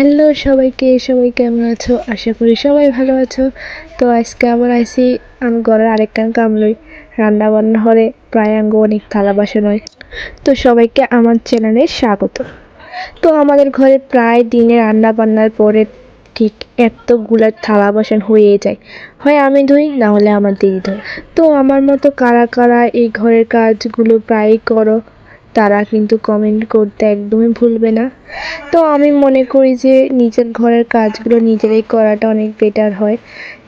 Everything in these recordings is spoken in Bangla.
হ্যালো সবাইকে, সবাই কেমন আছো? আশা করি সবাই ভালো আছো। তো আজকে আবার আইসি, আমি ঘরের আরেকখান কামলই। রান্না বান্না হলে প্রায় আঙ্গ অনেক থালা বাসন হয়। তো সবাইকে আমার চ্যানেলে স্বাগত। তো আমাদের ঘরে প্রায় দিনে রান্না বান্নার পরে ঠিক এতগুলা থালা বাসন হয়ে যায়। হয় আমি ধুই, না হলে আমার দিদি ধোয়। তো আমার মতো কারা কারা এই ঘরের কাজগুলো প্রায়ই করো তারা কিন্তু কমেন্ট করতে একদমই ভুলবে না। তো আমি মনে করি যে নিজের ঘরের কাজগুলো নিজেরাই করাটা অনেক বেটার হয়।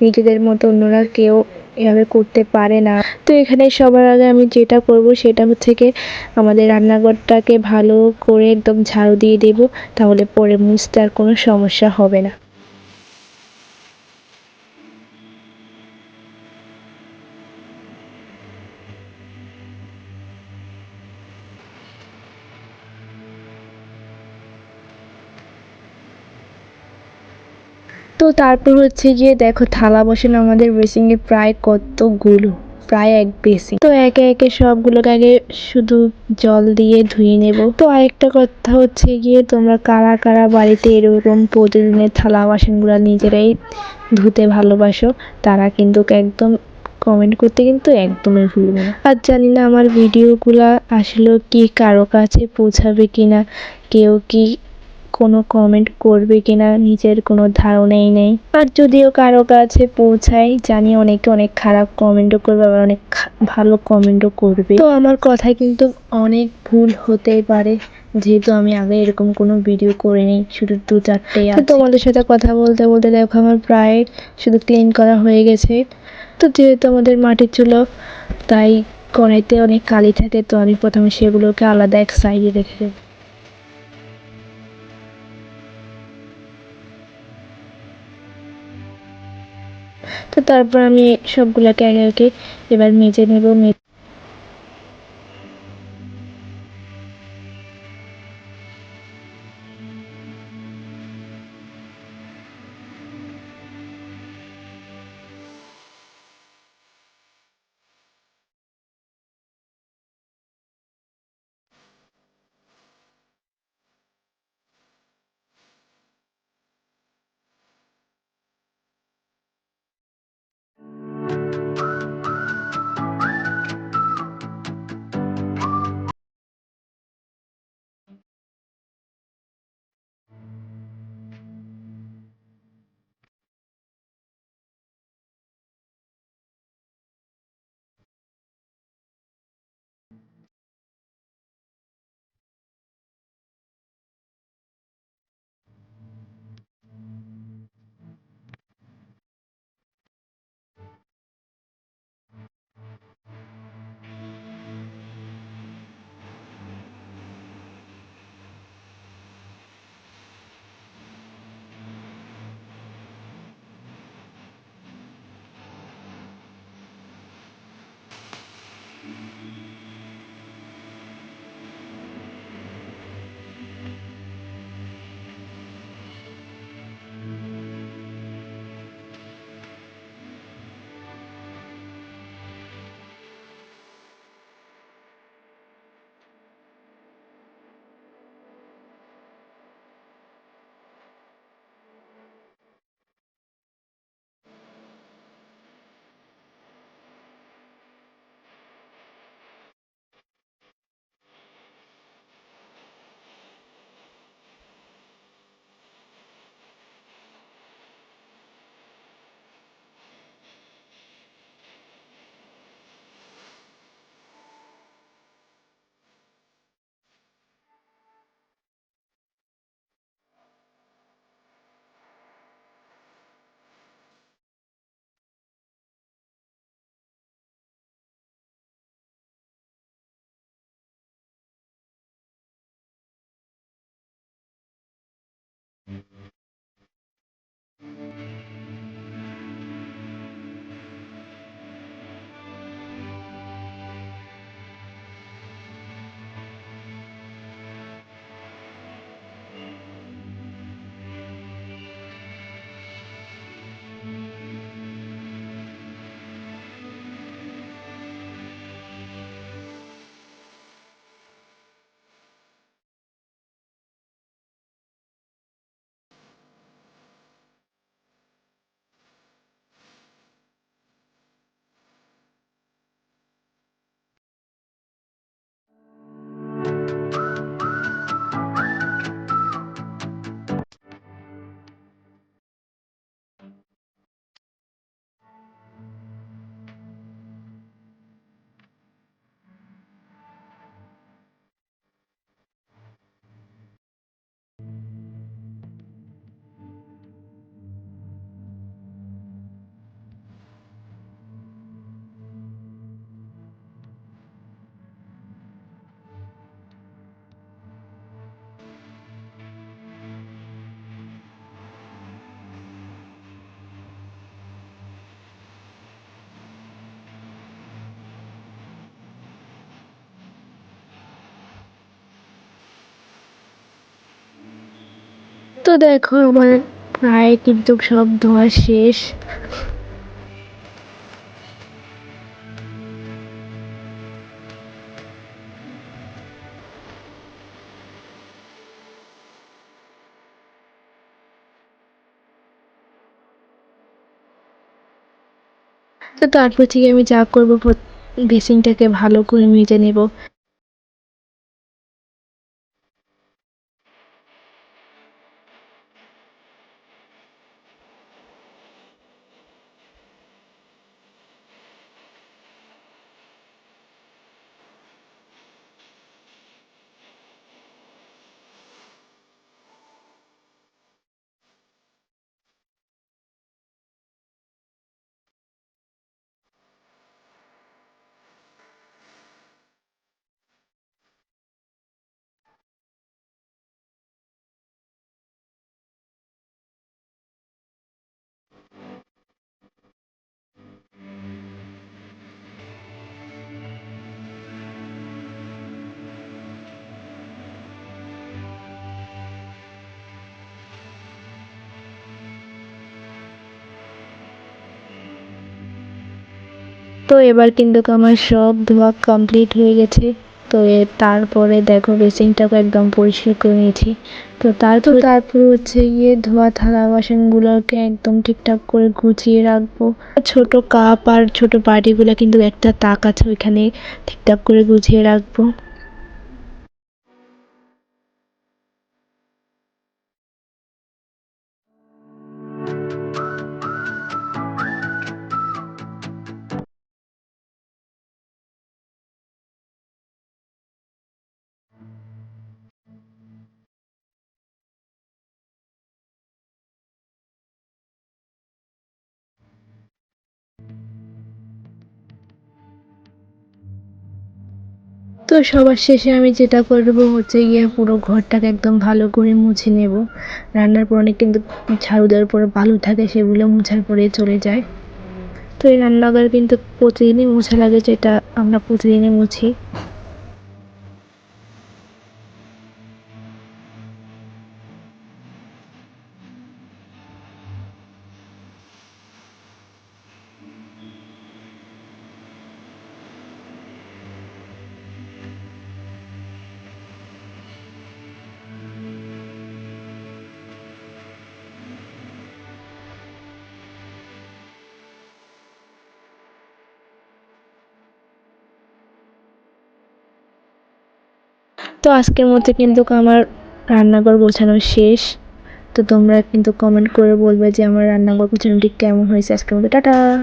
নিজেদের মতো অন্যরা কেউ এভাবে করতে পারে না। তো এখানে সবার আগে আমি যেটা করব সেটা হচ্ছে কি আমাদের রান্নাঘরটাকে ভালো করে একদম ঝাড়ু দিয়ে দেব, তাহলে পরে মুছতে আর কোনো সমস্যা হবে না। তো তারপর হচ্ছে গিয়ে দেখো থালা বসানো আমাদের বেসিংয়ে প্রায় কতগুলো? প্রায় এক বেসিং তো একে একে সবগুলোকে আগে শুধু জল দিয়ে ধুয়ে নেব। তো আরেকটা কথা হচ্ছে গিয়ে তোমরা কারা কারা বাড়িতে এরকম প্রতিদিনের থালা বাসনগুলো নিজেরাই ধুতে ভালোবাসো, তারা কিন্তু একদম কমেন্ট করতে কিন্তু একদমই ভুলবে না। আর জানি না আমার ভিডিওগুলো আসলে কি কারও কাছে পৌঁছাবে কিনা, কেউ কি কোনো কমেন্ট করবে কিনা নিজের কোনো ধারণাই নেই। আর যদিও কারও কাছে পৌঁছায় জানি অনেকে অনেক খারাপ কমেন্টও করবে আবার অনেক ভালো কমেন্টও করবে। তো আমার কথায় কিন্তু অনেক ভুল হতেই পারে যেহেতু আমি আগে এরকম কোনো ভিডিও করে করিনি শুধু দু চারটেই আছে। তোমাদের সাথে কথা বলতে বলতে দেখো আমার প্রায় শুধু ক্লিন করা হয়ে গেছে। তো যেহেতু আমাদের মাটির চুলো তাই কড়াইতে অনেক কালি থাকে তো আমি প্রথমে সেগুলোকে আলাদা এক সাইডে রেখে দেবো। তো তারপর আমি সবগুলোকে একে একে এবার মেজে নেব তো দেখো আমার প্রায় কিন্তু সব ধোয়া শেষ। তো তারপর থেকে আমি যা করব বেসিনটাকে ভালো করে মেজে নেব। তো এবার কিন্তু আমার সব ধোয়া কমপ্লিট হয়ে গেছে। তো তারপরে দেখো বেসিনটাকে একদম পরিষ্কার করে নিয়েছি। তো তারপর তারপর হচ্ছে গিয়ে ধোয়া থালা বাসনগুলোকে একদম ঠিকঠাক করে গুছিয়ে রাখব। ছোট কাপ আর ছোট বাটিগুলো কিন্তু একটা তাক আছে ওইখানে ঠিকঠাক করে গুছিয়ে রাখব। তো সবার শেষে আমি যেটা করব হচ্ছে গিয়ে পুরো ঘরটাকে একদম ভালো করে মুছে নেব। রান্নার পর অনেক কিন্তু ঝাড়ু দেওয়ার পরে বালু থাকে সেগুলো মুছার পরে চলে যায়। তো এই রান্নাঘর কিন্তু প্রতিদিনই মোছা লাগে যেটা আমরা প্রতিদিনই মুছি। তো আজকের মতো কিন্তু আমার রান্নাঘর গোছানো শেষ। তো তোমরা কিন্তু কমেন্ট করে বলবে যে আমার রান্নাঘর গোছানোটি কেমন হয়েছে আজকের মতো টাটা!